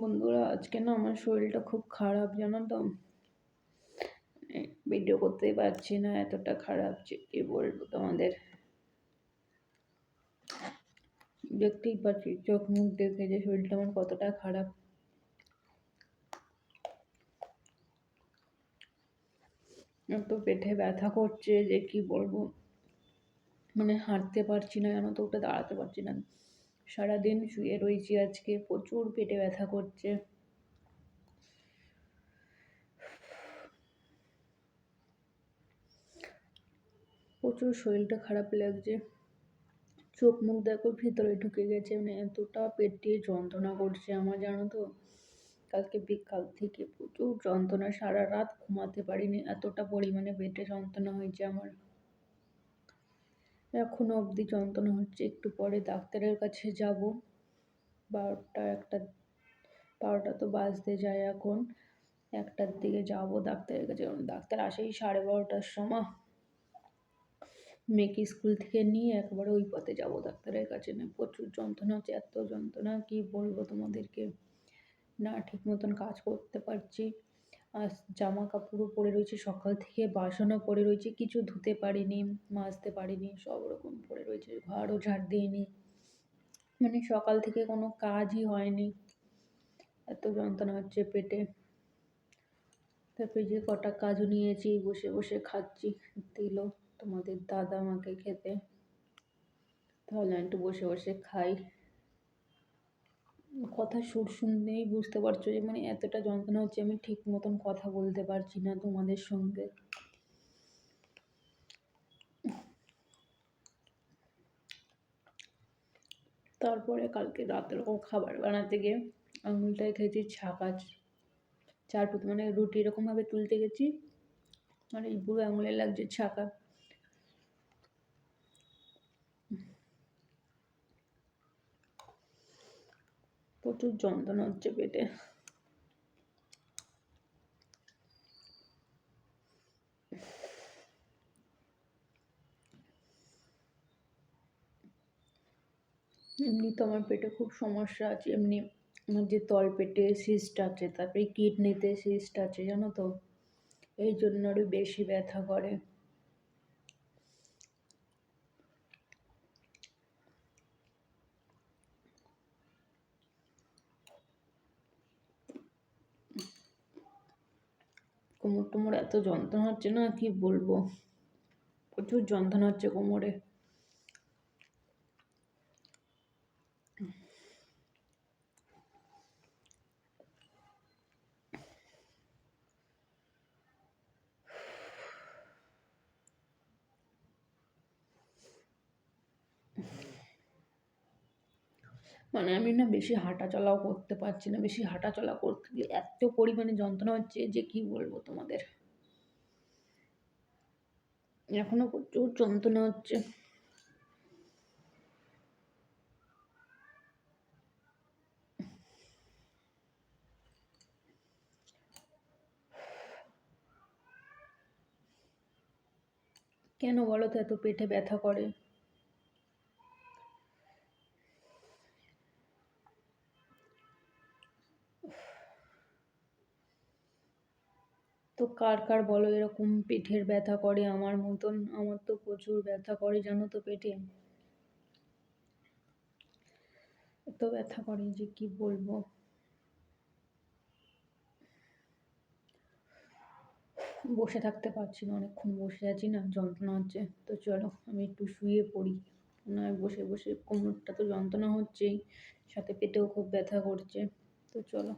বন্ধুরা, আজকে না আমার শরীরটা খুব খারাপ, জানো তো? ভিডিও করতেই পারছি না, এতটা খারাপ, যে কি বলব তোমাদের? দেখতেই পাচ্ছি, চোখ মুখ দেখে যে শরীরটা আমার কতটা খারাপ। এত পেটে ব্যথা করছে, যে কি বলব? মানে হাঁটতে পারছি না, জানো তো, উঠে দাঁড়াতে পারছি না। সারাদিন শুয়ে রয়েছি আজকে, প্রচুর পেটে ব্যথা করছে। প্রচুর শরীরটা খারাপ লাগছে। চোখ মুখ দেখো ভিতরে ঢুকে গেছে মানে এতটা পেট দিয়ে যন্ত্রণা করছে আমার, জানো তো? কালকে বিকাল থেকে প্রচুর যন্ত্রণা, সারা রাত ঘুমাতে পারিনি, এতটা পরিমাণে পেটে যন্ত্রণা হয়েছে আমার। এখনও অবধি যন্ত্রণা হচ্ছে। একটু পরে ডাক্তারের কাছে যাব। বারোটা একটা, বারোটা তো বাজতে যায় এখন। একটার দিকে যাব ডাক্তারের কাছে। ডাক্তার আসেই সাড়ে বারোটার সময়। মেয়েকে স্কুল থেকে নিয়ে একবারে ওই পথে যাব ডাক্তারের কাছে। না প্রচুর যন্ত্রণা হচ্ছে। এত যন্ত্রণা, কি বলব তোমাদেরকে? না ঠিক মতন কাজ করতে পারছি। জামা কাপড়ও পরে রয়েছে, সকাল থেকে বাসনও পরে রয়েছে, কিছু ধুতে পারিনি, মাজতে পারিনি, সব রকম পরে রয়েছে ঘরও ঝাড় দিইনি। মানে সকাল থেকে কোনো কাজই হয়নি। এত যন্ত্রণা হচ্ছে পেটে। তারপরে যে কটা কাজও নিয়েছি, বসে বসে খাচ্ছি, দিল তোমাদের দাদা আমাকে খেতে। তাহলে একটু বসে বসে খাই। কথা সুর শুনলেই বুঝতে পারছ যে মানে এতটা যন্ত্রণা হচ্ছে আমি ঠিক মতন কথা বলতে পারছি না তোমাদের সঙ্গে। তারপরে কালকে রাতের খাবার বানাতে গিয়ে আঙুলটায় খেয়েছি ছাকা চার মানে রুটি এরকমভাবে তুলতে গেছি। আর এই বুড়ো আঙুলে লাগছে ছাকা। প্রচুর যন্ত্রণা হচ্ছে পেটে। এমনি তো আমার পেটে খুব সমস্যা আছে, এমনি আমার যে তল পেটে সিস্ট আছে, তারপরে কিডনিতে সিস্ট আছে, জানো তো? এই জন্য আরও বেশি ব্যথা করে। কোমর টোমর এত যন্ত্রণা হচ্ছে না? কি বলব? প্রচুর যন্ত্রণা হচ্ছে কোমরে। মানে আমি না বেশি হাঁটা চলাও করতে পারছি না, বেশি হাঁটা চলা করতে গেলে এত পরিমাণে যন্ত্রণা হচ্ছে যে কি বলব তোমাদের? এখনও প্রচুর যন্ত্রণা হচ্ছে। কেন বলো তো এত পেটে ব্যথা করে? তো কার কার বলো এরকম পেটের ব্যথা করে? আমার মতন, আমার তো প্রচুর ব্যথা করে, জানো তো পেটে। এত ব্যথা করে যে কি বলব? বসে থাকতে পারছি না, অনেকক্ষণ বসে আছি না, যন্ত্রণা হচ্ছে। তো চলো, আমি একটু শুয়ে পড়ি। না বসে বসে কোমরটা তো যন্ত্রণা হচ্ছেই, সাথে পেটেও খুব ব্যথা করছে। তো চলো।